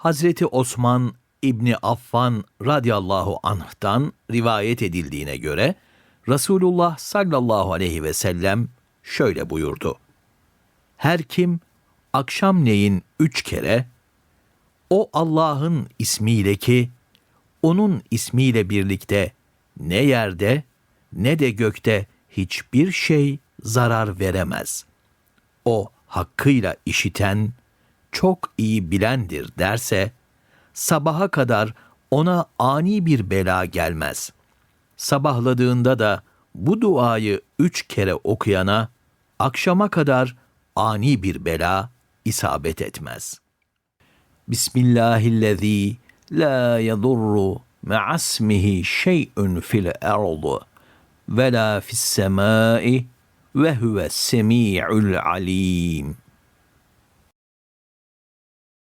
Hazreti Osman İbni Affan radıyallahu anh'tan rivayet edildiğine göre Resulullah sallallahu aleyhi ve sellem şöyle buyurdu. Her kim akşamleyin üç kere o Allah'ın ismiyle ki onun ismiyle birlikte ne yerde ne de gökte hiçbir şey zarar veremez. O hakkıyla işiten, çok iyi bilendir derse, sabaha kadar ona ani bir bela gelmez. Sabahladığında da bu duayı üç kere okuyana, akşama kadar ani bir bela isabet etmez. Bismillahillezî la yadurru ma'asmihi şey'un fil ardı ve la fis semâi ve huves semî'ul alîm.